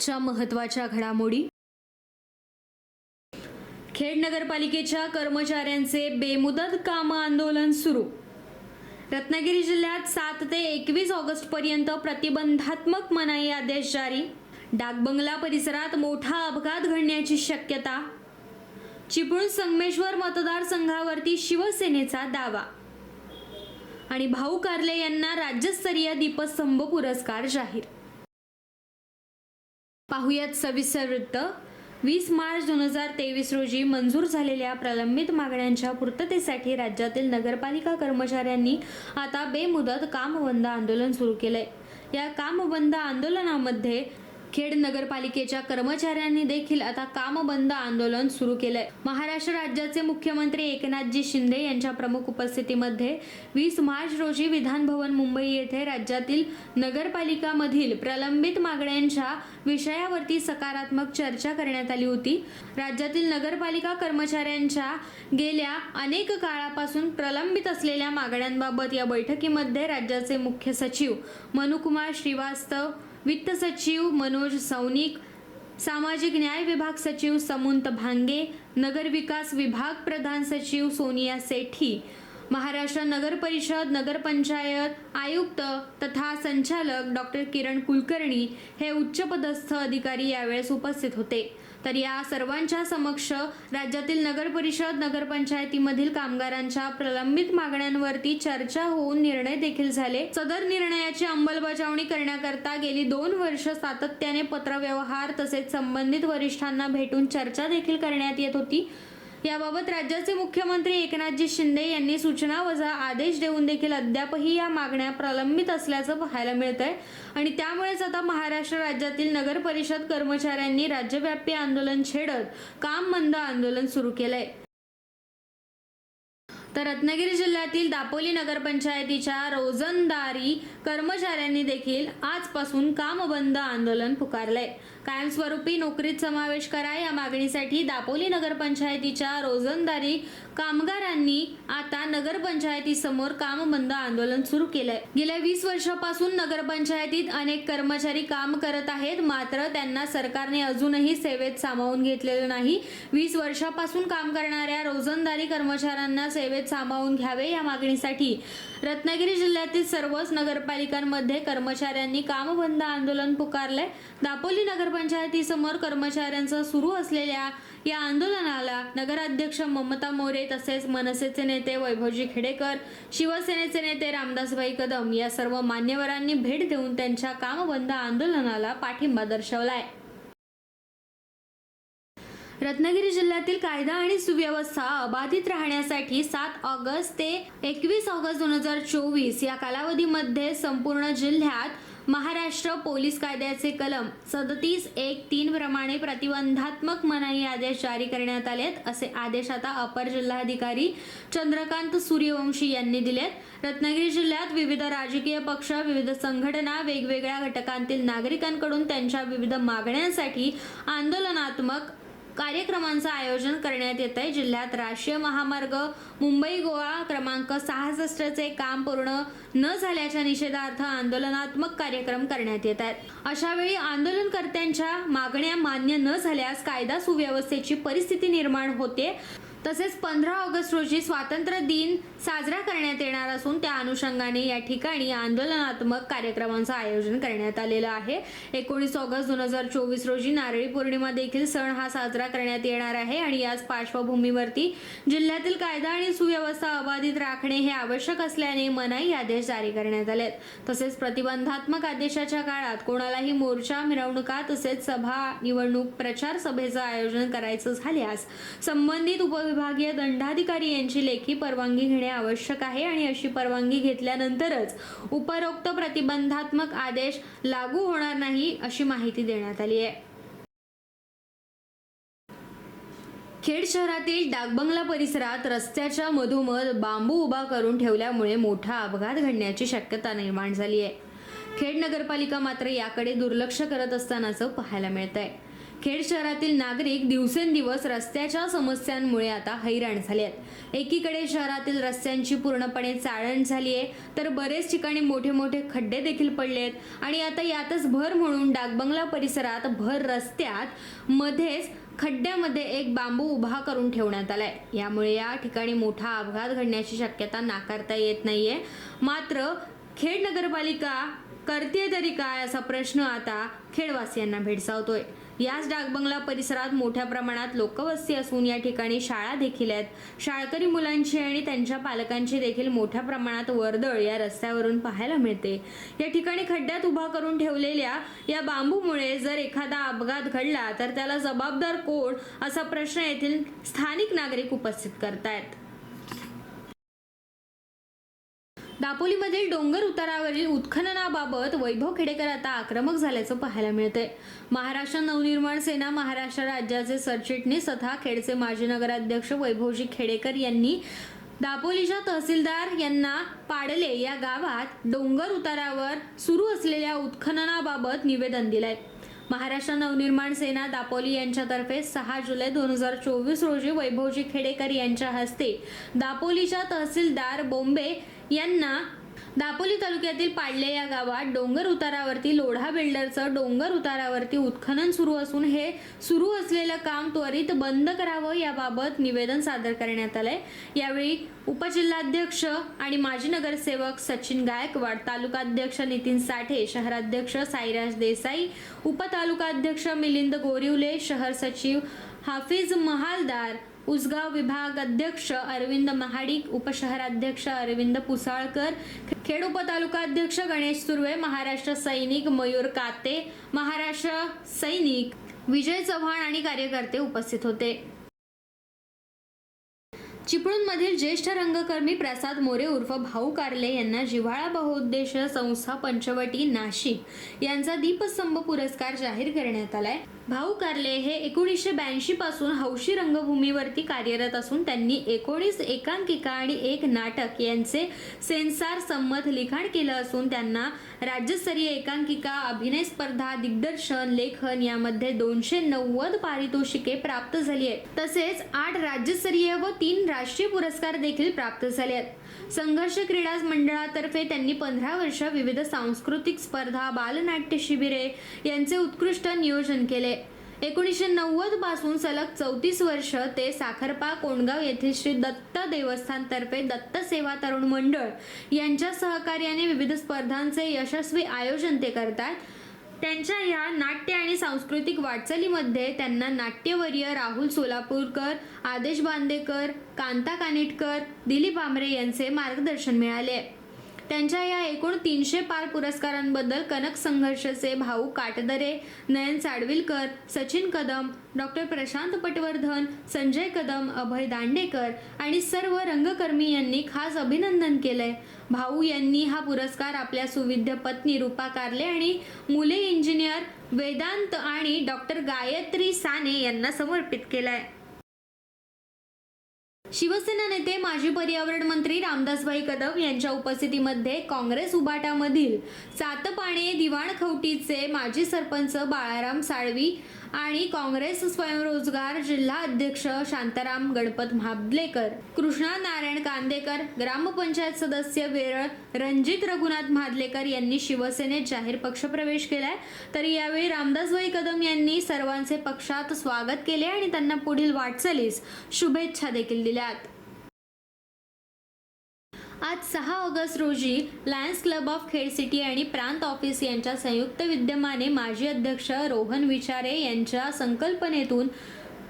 आजच्या महत्त्वाच्या घडामोडी. खेड नगरपालिकेच्या कर्मचाऱ्यांचे बेमुदत काम आंदोलन सुरू. रत्नागिरी जिल्ह्यात सात ते एकवीस ऑगस्ट पर्यंत प्रतिबंधात्मक मनाई आदेश जारी. डाकबंगला परिसरात मोठा अपघात घडण्याची शक्यता. चिपळूण संगमेश्वर मतदारसंघावरती शिवसेनेचा दावा. आणि भाऊ कार्ले यांना राज्यस्तरीय दीपस्तंभ पुरस्कार जाहीर. पाहुयात सविस्तर वृत्त. वीस मार्च दोन हजार तेवीस रोजी मंजूर झालेल्या प्रलंबित मागण्यांच्या पूर्ततेसाठी राज्यातील नगरपालिका कर्मचाऱ्यांनी आता बेमुदत कामबंद आंदोलन सुरू केलंय. या कामबंद आंदोलनामध्ये खेड नगरपालिकेच्या कर्मचाऱ्यांनी देखील आता कामबंद आंदोलन सुरू केलंय. महाराष्ट्र राज्याचे मुख्यमंत्री एकनाथजी शिंदे यांच्या प्रमुख उपस्थितीमध्ये वीस मार्च रोजी विधानभवन मुंबई येथे राज्यातील नगरपालिकामधील प्रलंबित मागण्यांच्या विषयावरती सकारात्मक चर्चा करण्यात आली होती. राज्यातील नगरपालिका कर्मचाऱ्यांच्या गेल्या अनेक काळापासून प्रलंबित असलेल्या मागण्यांबाबत या बैठकीमध्ये राज्याचे मुख्य सचिव मनुकुमार श्रीवास्तव वित्त सचिव मनोज सौनिक सामाजिक न्याय विभाग सचिव समंत भांगे नगर विकास विभाग प्रधान सचिव सोनिया सेठी महाराष्ट्र नगर परिषद नगरपंचायत आयुक्त तथा संचालक डॉक्टर किरण कुलकर्णी हे उच्चपदस्थ अधिकारी यावेळेस उपस्थित होते. तर या सर्वांच्या समक्ष राज्यातील नगर परिषद नगरपंचायतीमधील कामगारांच्या प्रलंबित मागण्यांवरती चर्चा होऊन निर्णय देखील झाले. सदर निर्णयाची अंमलबजावणी करण्याकरता गेली दोन वर्ष सातत्याने पत्रव्यवहार तसेच संबंधित वरिष्ठांना भेटून चर्चा देखील करण्यात येत होती. याबाबत राज्याचे मुख्यमंत्री एकनाथजी शिंदे यांनी सूचना वजा आदेश देऊन देखील अद्यापही या मागण्या प्रलंबित असल्याचं पाहायला मिळत आहे आणि त्यामुळेच आता महाराष्ट्र राज्यातील नगर परिषद कर्मचाऱ्यांनी राज्यव्यापी आंदोलन छेडत काम बंद आंदोलन सुरू केलंय. तर रत्नागिरी जिल्ह्यातील दापोली नगरपंचायतीच्या रोजंदारी कर्मचाऱ्यांनी देखील आजपासून कामबंद आंदोलन पुकारलंय. कायमस्वरूपी नोकरीत समावेश करा या मागणीसाठी दापोली नगरपंचायतीच्या रोजंदारी कामगारांनी आता नगरपंचायतीसमोर कामबंद आंदोलन सुरू केलंय. गेल्या वीस वर्षापासून नगरपंचायतीत अनेक कर्मचारी काम करत आहेत मात्र त्यांना सरकारने अजूनही सेवेत सामावून घेतलेलं नाही. वीस वर्षापासून काम करणाऱ्या रोजंदारी कर्मचाऱ्यांना सेवेत सामावून घ्यावे या मागणीसाठी रत्नागिरी जिल्ह्यातील सर्वच नगरपालिकांमध्ये कर्मचाऱ्यांनी कामबंद आंदोलन पुकारले दापोली नगरपंचायतीसमोर कर्मचाऱ्यांचं सुरू असलेल्या या आंदोलनाला नगराध्यक्ष ममता मोरे तसेच मनसेचे नेते वैभवजी खेडेकर शिवसेनेचे नेते रामदासभाई कदम या सर्व मान्यवरांनी भेट देऊन त्यांच्या कामबंद आंदोलनाला पाठिंबा दर्शवलाय. रत्नागिरी जिल्ह्यातील कायदा आणि सुव्यवस्था अबाधित राहण्यासाठी सात ऑगस्ट ते एकवीस ऑगस्ट दोन हजार चोवीस या कालावधीमध्ये संपूर्ण जिल्ह्यात महाराष्ट्र पोलीस कायद्याचे कलम सदतीस एक तीन प्रमाणे प्रतिबंधात्मक मनाई आदेश जारी करण्यात आलेत असे आदेश आता अपर जिल्हाधिकारी चंद्रकांत सूर्यवंशी यांनी दिलेत. रत्नागिरी जिल्ह्यात विविध राजकीय पक्ष विविध संघटना वेगवेगळ्या घटकांतील नागरिकांकडून त्यांच्या विविध मागण्यांसाठी आंदोलनात्मक कार्यक्रमांचं आयोजन करण्यात येत आहे जिल्ह्यात राष्ट्रीय महामार्ग मुंबई गोवा क्रमांक सहासष्टचे काम पूर्ण न झाल्याच्या निषेधार्थ आंदोलनात्मक कार्यक्रम करण्यात येत आहेत. अशा वेळी आंदोलनकर्त्यांच्या मागण्या मान्य न झाल्यास कायदा सुव्यवस्थेची परिस्थिती निर्माण होते. तसेच पंधरा ऑगस्ट रोजी स्वातंत्र्य दिन साजरा करण्यात येणार असून त्या अनुषंगाने या ठिकाणी आंदोलनात्मक कार्यक्रमांचं आयोजन करण्यात आलेलं आहे. एकोणीस ऑगस्ट दोन हजार चोवीस रोजी नारळी पौर्णिमा देखील सण हा साजरा करण्यात येणार आहे आणि याच पार्श्वभूमीवरती जिल्ह्यातील कायदा आणि सुव्यवस्था अबाधित राखणे हे आवश्यक असल्याने मनाई आदेश जारी करण्यात आलेत तसेच प्रतिबंधात्मक आदेशाच्या काळात कोणालाही मोर्चा मिरवणुका तसेच सभा निवडणूक प्रचार सभेचं आयोजन करायचं झाल्यास संबंधित उप उपविभागीय दंडाधिकारी यांची लेखी परवानगी घेणे आवश्यक आहे आणि अशी परवानगी घेतल्यानंतरच उपरोक्त प्रतिबंधात्मक आदेश लागू होणार नाही अशी माहिती देण्यात आली आहे. खेड शहरातील डाकबंगला परिसरात रस्त्याच्या मधोमध बांबू उभा करून ठेवल्यामुळे मोठा अपघात घडण्याची शक्यता निर्माण झाली आहे. खेड नगरपालिका मात्र याकडे दुर्लक्ष करत असतानाचं पाहायला मिळत आहे खेड शहरातील नागरिक दिवसेंदिवस रस्त्याच्या समस्यांमुळे आता हैराण झाले आहेत. एकीकडे शहरातील रस्त्यांची पूर्णपणे चाळण झाली आहे तर बरेच ठिकाणी मोठे मोठे खड्डे देखील पडले आहेत. आणि आता यातच भर म्हणून डाकबंगला परिसरात भर रस्त्यात मध्येच खड्ड्यामध्ये एक बांबू उभा करून ठेवण्यात आलाय. यामुळे या ठिकाणी मोठा अपघात घडण्याची शक्यता नाकारता येत नाहीये. मात्र खेड नगरपालिका करते तरी काय असा प्रश्न आता खेडवासियांना भेडसावतोय. याच डाकबंगला परिसरात मोठ्या प्रमाणात लोकवस्ती असून या ठिकाणी शाळा देखील आहेत. शाळकरी मुलांची आणि त्यांच्या पालकांची देखील मोठ्या प्रमाणात वर्दळ या रस्त्यावरून पाहायला मिळते. या ठिकाणी खड्ड्यात उभा करून ठेवलेल्या या बांबूमुळे जर एखादा अपघात घडला तर त्याला जबाबदार कोण? असा प्रश्न येथील स्थानिक नागरिक उपस्थित करतायत. दापोलीमधील डोंगर उतारावरील उत्खननाबाबत वैभव खेडेकर आता आक्रमक झाल्याचं पाहायला मिळतंय. महाराष्ट्र नवनिर्माण सेना महाराष्ट्र राज्याचे सरचिटणीस तथा खेडचे माजी नगराध्यक्ष वैभवजी खेडेकर यांनी दापोलीच्या तहसीलदार यांना पाडले या गावात डोंगर उतारावर सुरू असलेल्या उत्खननाबाबत निवेदन दिलंय. महाराष्ट्र नवनिर्माण सेना दापोली यांच्यातर्फे सहा जुलै दोन हजार चोवीस रोजी वैभवजी खेडेकर यांच्या हस्ते दापोलीच्या तहसीलदार बोंबे यांना दापोली तालुक्यातील पाडले या गावात डोंगर उतारावरती लोढा बिल्डरचं डोंगर उतारावरती उत्खनन सुरू असून हे सुरू असलेलं काम त्वरित बंद करावं याबाबत निवेदन सादर करण्यात आलंय. यावेळी उपजिल्हाध्यक्ष आणि माजी नगरसेवक सचिन गायकवाड तालुकाध्यक्ष नितीन साठे शहराध्यक्ष साईराज देसाई उपतालुकाध्यक्ष मिलिंद गोरिवले शहर सचिव हाफिज महालदार उसगाव विभाग अध्यक्ष अरविंद महाडिक उपशहराध्यक्ष अरविंद पुसाळकर खेड उपतालुकाध्यक्ष गणेश सुर्वे महाराष्ट्र सैनिक मयूर काते महाराष्ट्र सैनिक विजय चव्हाण आणि कार्यकर्ते उपस्थित होते. चिपळूणमधील ज्येष्ठ रंगकर्मी प्रसाद मोरे उर्फ भाऊ कारले यांना जिव्हाळा बहुउद्देश संस्था पंचवटी नाशिक यांचा दीपस्तंभ पुरस्कार जाहीर करण्यात आलाय. भाऊ कारले हे एकोणीसशे ब्याऐंशी पासून हौशी रंगभूमीवरती कार्यरत असून त्यांनी एकोणीस एकांकिका आणि एक नाटक यांचे सेन्सार संमत लिखाण केलं असून त्यांना राज्यस्तरीय एकांकिका अभिनय स्पर्धा दिग्दर्शन लेखन यामध्ये दोनशे नव्वद पारितोषिके प्राप्त झाली आहेत. तसेच आठ राज्यस्तरीय व तीन राष्ट्रीय पुरस्कार देखील प्राप्त झाले आहेत. संघर्ष क्रीडा मंडळातर्फे त्यांनी पंधरा वर्ष विविध सांस्कृतिक स्पर्धा बालनाट्य शिबिरे यांचे उत्कृष्ट नियोजन केले. एकोणीसशे नव्वदपासून सलग चौतीस वर्ष ते साखरपा कोंडगाव येथील श्री दत्त देवस्थानतर्फे दत्त सेवा तरुण मंडळ यांच्या सहकार्याने विविध स्पर्धांचे यशस्वी आयोजन ते करतात. त्यांच्या ह्या नाट्य आणि सांस्कृतिक वाटचालीमध्ये त्यांना नाट्यवर्य राहुल सोलापूरकर आदेश बांदेकर कांता कानेटकर दिलीप आमरे यांचे मार्गदर्शन मिळाले. त्यांच्या या एकूण तीनशे पार पुरस्कारांबद्दल कनक संघर्षचे भाऊ काटदरे नयन साडविलकर सचिन कदम डॉक्टर प्रशांत पटवर्धन संजय कदम अभय दांडेकर आणि सर्व रंगकर्मी यांनी खास अभिनंदन केलंय. भाऊ यांनी हा पुरस्कार आपल्या सुविद्य पत्नी रूपा कारले आणि मुले इंजिनियर वेदांत आणि डॉक्टर गायत्री साने यांना समर्पित केलाय. शिवसेना नेते माजी पर्यावरण मंत्री रामदासभाई कदम यांच्या उपस्थितीमध्ये काँग्रेस उबाटामधील सातपाणे दिवाणखवटीचे माजी सरपंच बाळाराम साळवी आणि काँग्रेस स्वयंरोजगार जिल्हा अध्यक्ष शांताराम गणपत म्हाबलेकर कृष्णा नारायण कांदेकर ग्रामपंचायत सदस्य वेरळ रणजित रघुनाथ म्हादलेकर यांनी शिवसेनेत जाहीर पक्षप्रवेश केलाय. तर यावेळी रामदासभाई कदम यांनी सर्वांचे पक्षात स्वागत केले आणि त्यांना पुढील वाटचालीस शुभेच्छा देखील दिल्यात. आज सहा ऑगस्ट रोजी lions club of Khed city आणि प्रांत ऑफिस यांच्या संयुक्त विद्यमाने माजी अध्यक्ष रोहन विचारे यांच्या संकल्पनेतून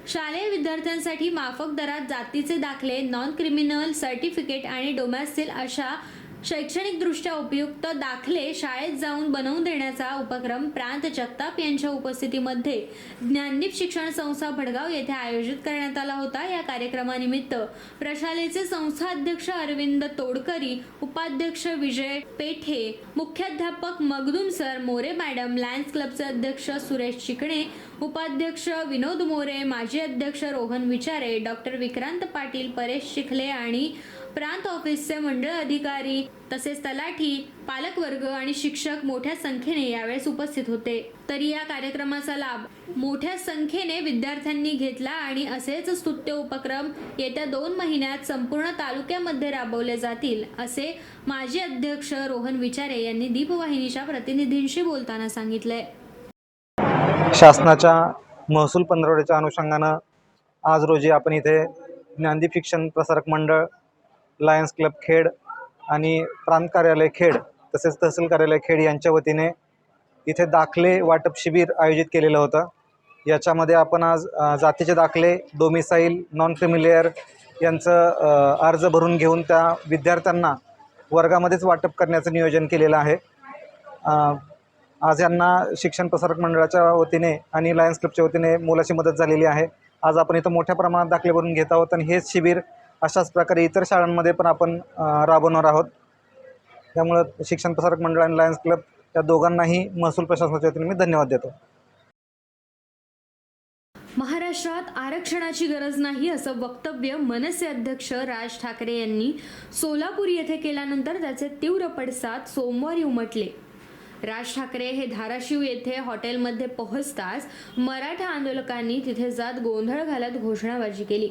शालेय विद्यार्थ्यांसाठी माफक दरात जातीचे दाखले नॉन क्रिमिनल सर्टिफिकेट आणि डोमॅसिल अशा शैक्षणिकदृष्ट्या उपयुक्त दाखले शाळेत जाऊन बनवून देण्याचा उपक्रम प्रांत जगताप यांच्या उपस्थितीमध्ये ज्ञानदीप शिक्षण संस्था भडगाव येथे आयोजित करण्यात आला होता. या कार्यक्रमानिमित्त प्रशालेचे संस्थाध्यक्ष अरविंद तोडकरी उपाध्यक्ष विजय पेठे मुख्याध्यापक Magdum sir More madam Lions क्लबचे अध्यक्ष सुरेश चिकणे उपाध्यक्ष विनोद मोरे माजी अध्यक्ष रोहन विचारे डॉक्टर विक्रांत पाटील परेश शिखले आणि प्रांत ऑफिसचे मंडळ अधिकारी तसेच तलाठी पालकवर्ग आणि शिक्षक मोठ्या संख्येने यावेळेस उपस्थित होते. तरी या कार्यक्रमाचा लाभ मोठ्या संख्येने विद्यार्थ्यांनी घेतला आणि असेच स्तुत्य उपक्रम येत्या दोन महिन्यात संपूर्ण तालुक्यामध्ये राबवले जातील असे माजी अध्यक्ष रोहन विचारे यांनी दीपवाहिनीच्या प्रतिनिधींशी बोलताना सांगितले. शासनाच्या महसूल पंधरवड्याच्या अनुषंगानं आज रोजी आपण इथे ज्ञानदीप शिक्षण प्रसारक मंडळ लायन्स क्लब खेड आणि प्रांत कार्यालय खेड तसेच तहसील कार्यालय खेड यांच्या वतीने इथे दाखले वाटप शिबिर आयोजित केलेलं होतं. याच्यामध्ये आपण आज जातीचे दाखले डोमिसाईल नॉन फेमिलियर यांचं अर्ज भरून घेऊन त्या विद्यार्थ्यांना वर्गामध्येच वाटप करण्याचं नियोजन केलेलं आहे. आज यांना शिक्षण प्रसारक मंडळाच्या वतीने आणि लायन्स क्लबच्या वतीने मोलाची मदत झालेली आहे. आज आपण इथं मोठ्या प्रमाणात दाखले भरून घेत आहोत आणि हेच शिबिर अशाच प्रकारे इतर शाळांमध्ये पण आपण राबवणार आहोत. त्यामुळं शिक्षण प्रसारक मंडळ आणि लायन्स क्लब या दोघांनाही महसूल प्रशासनाच्या वतीने मी धन्यवाद देतो. महाराष्ट्रात आरक्षणाची गरज नाही असं वक्तव्य मनसे अध्यक्ष राज ठाकरे यांनी सोलापूर येथे केल्यानंतर त्याचे तीव्र पडसाद सोमवारी उमटले. राज ठाकरे हे धाराशिव येथे हॉटेलमध्ये पोहोचताच मराठा आंदोलकांनी तिथे जात गोंधळ घालत घोषणाबाजी केली.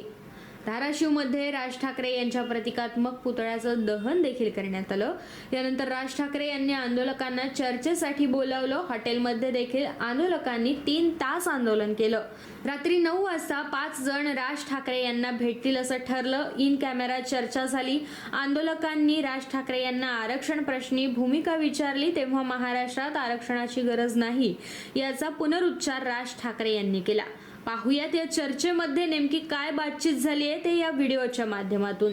धाराशिवमध्ये राज ठाकरे यांच्या प्रतिकात्मक पुतळ्याचं दहन देखील करण्यात आलं. यानंतर राज ठाकरे यांनी आंदोलकांना चर्चेसाठी बोलावलं. हॉटेलमध्ये देखील आंदोलकांनी तीन तास आंदोलन केलं. रात्री नऊ वाजता पाच जण राज ठाकरे यांना भेटतील असं ठरलं. इन कॅमेरा चर्चा झाली. आंदोलकांनी राज ठाकरे यांना आरक्षण प्रश्नी भूमिका विचारली तेव्हा महाराष्ट्रात आरक्षणाची गरज नाही याचा पुनरुच्चार राज ठाकरे यांनी केला. पाहुयात या चर्चेमध्ये नेमकी काय बातचीत झाली आहे ते या व्हिडिओच्या माध्यमातून.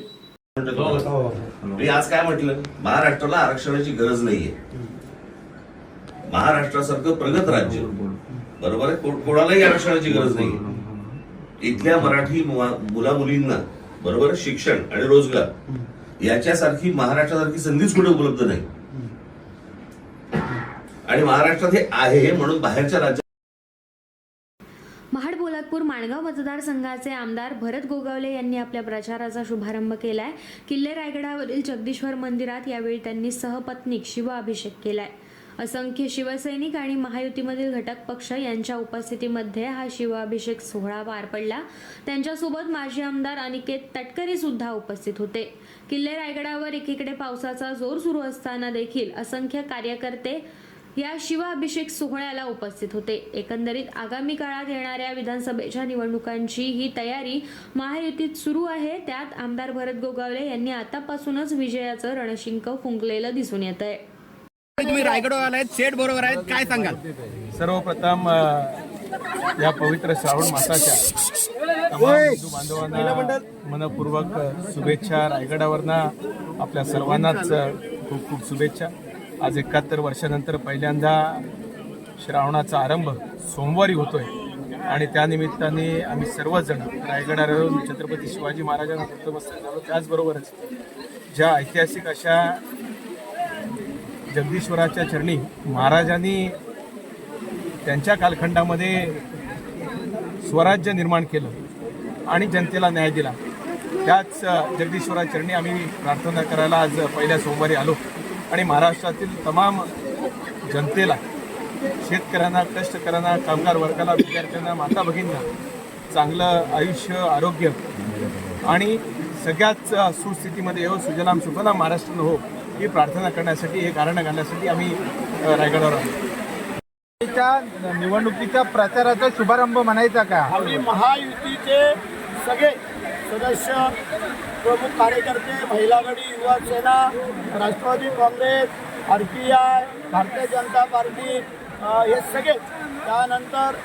मी आज काय म्हटलं? महाराष्ट्राला आरक्षणाची गरज नाहीये. महाराष्ट्रासारखं प्रगत राज्य. बरोबर आहे? कोणालाही आरक्षणाची गरज नाहीये. इथल्या मराठी मुला मुलींना बरोबर शिक्षण आणि रोजगार याच्यासारखी महाराष्ट्रासारखी संधीच कुठे उपलब्ध नाही? आणि महाराष्ट्रात हे आहे म्हणून बाहेरच्या राज्यात माणगाव मतदारसंघाचे आमदार भरत गोगावले यांनी आपल्या प्रचाराचा शुभारंभ केलाय. किल्ले रायगडावरील जगदीश्वर मंदिरात यावेळी त्यांनी सहपत्नीक शिवअभिषेक केलाय. असंख्य शिवसैनिक आणि महायुतीमधील घटक पक्ष यांच्या उपस्थितीमध्ये हा शिवाभिषेक सोहळा पार पडला. त्यांच्यासोबत माजी आमदार अनिकेत तटकरे सुद्धा उपस्थित होते. किल्ले रायगडावर एकीकडे पावसाचा जोर सुरू असताना देखील असंख्य कार्यकर्ते या शिवाभिषेक सोहळ्याला उपस्थित होते. एकंदरीत आगामी काळात येणाऱ्या विधानसभेच्या निवडणुकांची ही तयारी महायुतीत सुरू आहे. त्यात आमदार भरत गोगावले यांनी आतापासूनच विजयाचं रणशिंक फुंकलेलं दिसून येत आहे. तुम्ही सेट बरोबर आहेत काय सांगाल? सर्वप्रथम या पवित्र श्रावण मासाच्या तमाम हिंदू बांधवांना मनपूर्वक शुभेच्छा. रायगडावरनं आपल्या सर्वांनाच खूप खूप शुभेच्छा. आज एकाहत्तर वर्षानंतर पहिल्यांदा श्रावणाचा आरंभ सोमवारी होतोय. आणि त्यानिमित्ताने आम्ही सर्वजण रायगडावरून छत्रपती शिवाजी महाराजांना नतमस्तक झालो त्याचबरोबरच ज्या ऐतिहासिक अशा जगदीश्वराच्या चरणी महाराजांनी त्यांच्या कालखंडामध्ये स्वराज्य निर्माण केलं आणि जनतेला न्याय दिला. त्याच अ, जगदीश्वरा चरणी आम्ही प्रार्थना करायला आज पहिल्या सोमवारी आलो. आणि महाराष्ट्रातील तमाम जनतेला शेतकऱ्यांना कष्टकऱ्यांना कामगार वर्गाला विद्यार्थ्यांना माता भगिनींना चांगलं आयुष्य आरोग्य आणि सगळ्याच सुस्थितीमध्ये येऊ सुजलाम सुफलाम महाराष्ट्र हो ही प्रार्थना करण्यासाठी हे कारण घालण्यासाठी आम्ही रायगडावर आलो. त्या निवडणुकीच्या प्रचाराचा शुभारंभ म्हणायचा का? आम्ही महायुतीचे सगळे सदस्य प्रमुख कार्यकर्ते महिला आघाडी Yuva Sena Rashtrawadi Congress R P I Bharatiya Janata Party हे सगळे. त्यानंतर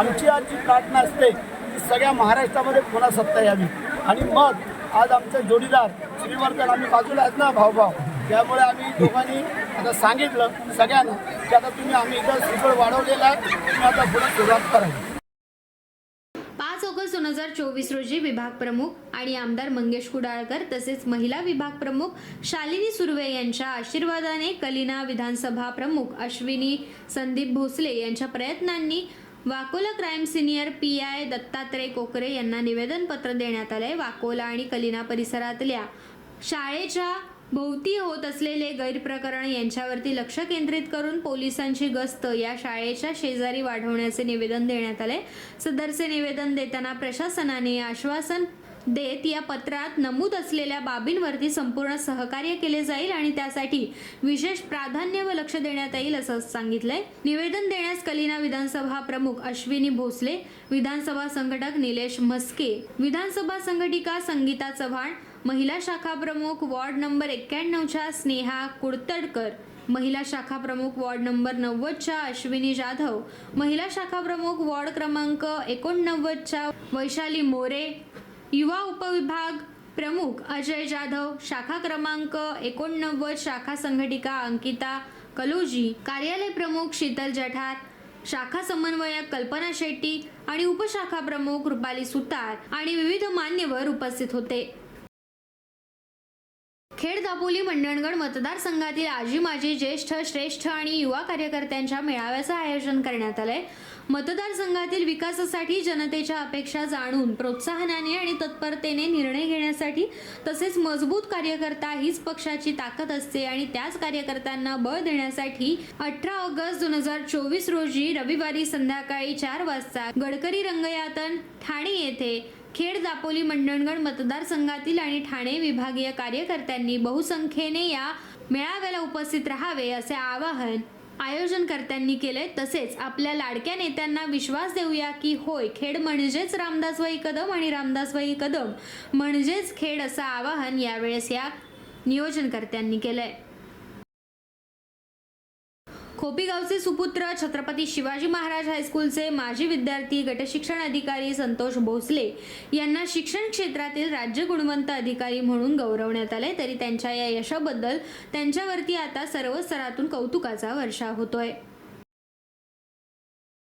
आमची आज जी प्रार्थना असते की सगळ्या महाराष्ट्रामध्ये पुन्हा सत्ता यावी. आणि मग आज आमचे जोडीदार श्रीवर्धन आम्ही बाजूला आहेत ना भाऊभाव त्यामुळे आम्ही दोघांनी आता सांगितलं सगळ्यांना की आता तुम्ही आम्ही इथं सुगड वाढवलेला आहे तुम्ही आता पुढे सुरुवात करावी पाच ऑगस्ट दोन हजार चोवीस रोजी विभाग प्रमुख आणि आमदार मंगेश कुडाळकर तसेच महिला विभाग प्रमुख शालिनी सुर्वे यांच्या आशीर्वादाने कलिना विधानसभा प्रमुख अश्विनी संदीप भोसले यांच्या प्रयत्नांनी Vakola crime senior P I Dattatray Kokare यांना निवेदन पत्र देण्यात आलंय. वाकोला आणि कलिना परिसरातल्या शाळेच्या भोवती होत असलेले गैरप्रकरण यांच्यावरती लक्ष केंद्रित करून पोलिसांची गस्त या शाळेच्या शेजारी वाढवण्याचे निवेदन देण्यात आले. सदरचे निवेदन देताना प्रशासनाने आश्वासन देत या पत्रात नमूद असलेल्या बाबींवरती संपूर्ण सहकार्य केले जाईल आणि त्यासाठी विशेष प्राधान्य व लक्ष देण्यात येईल असं सांगितलंय. निवेदन देण्यास कलिना विधानसभा प्रमुख अश्विनी भोसले विधानसभा संघटक निलेश म्हस्के विधानसभा संघटिका संगीता चव्हाण महिला शाखा प्रमुख वॉर्ड नंबर एक्क्याण्णवच्या स्नेहा कुडतडकर. महिला शाखा प्रमुख वॉर्ड नंबर नव्वदच्या अश्विनी जाधव. महिला शाखा प्रमुख वॉर्ड क्रमांक एकोणनव्वदच्या वैशाली मोरे. युवा उपविभाग प्रमुख अजय जाधव. शाखा क्रमांक एकोणनव्वद शाखा संघटिका अंकिता कलोजी. कार्यालय प्रमुख शीतल जठार. शाखा समन्वयक कल्पना शेट्टी आणि उपशाखा प्रमुख रुपाली सुतार आणि विविध मान्यवर उपस्थित होते. खेड दापोली मंडणगड मतदारसंघातील आजी माजी ज्येष्ठ श्रेष्ठ आणि युवा कार्यकर्त्यांच्या मेळाव्याचं आयोजन करण्यात आलंय. मतदारसंघातील विकासासाठी जनतेच्या अपेक्षा जाणून प्रोत्साहनाने आणि तत्परतेने निर्णय घेण्यासाठी तसेच मजबूत कार्यकर्ता हीच पक्षाची ताकद असते आणि त्याच कार्यकर्त्यांना बळ देण्यासाठी अठरा ऑगस्ट दोन हजार चोवीस रोजी रविवारी संध्याकाळी चार वाजता गडकरी रंगयातन ठाणे येथे खेड दापोली मंडणगड मतदारसंघातील आणि ठाणे विभागीय कार्यकर्त्यांनी बहुसंख्येने या मेळाव्याला उपस्थित राहावे असे आवाहन आयोजनकर्त्यांनी केले तसेच आपल्या लाडक्या नेत्यांना विश्वास देऊया की होय खेड म्हणजेच रामदासवाई कदम आणि रामदासवाई कदम म्हणजेच खेड असं आवाहन यावेळेस या नियोजनकर्त्यांनी केलंय. खोपीगावचे सुपुत्र छत्रपती शिवाजी महाराज हायस्कूलचे माजी विद्यार्थी गटशिक्षण अधिकारी संतोष भोसले यांना शिक्षण क्षेत्रातील राज्य गुणवंत अधिकारी म्हणून गौरवण्यात आले तरी त्यांच्या या यशाबद्दल त्यांच्यावरती आता सर्व स्तरातून कौतुकाचा वर्षा होतोय.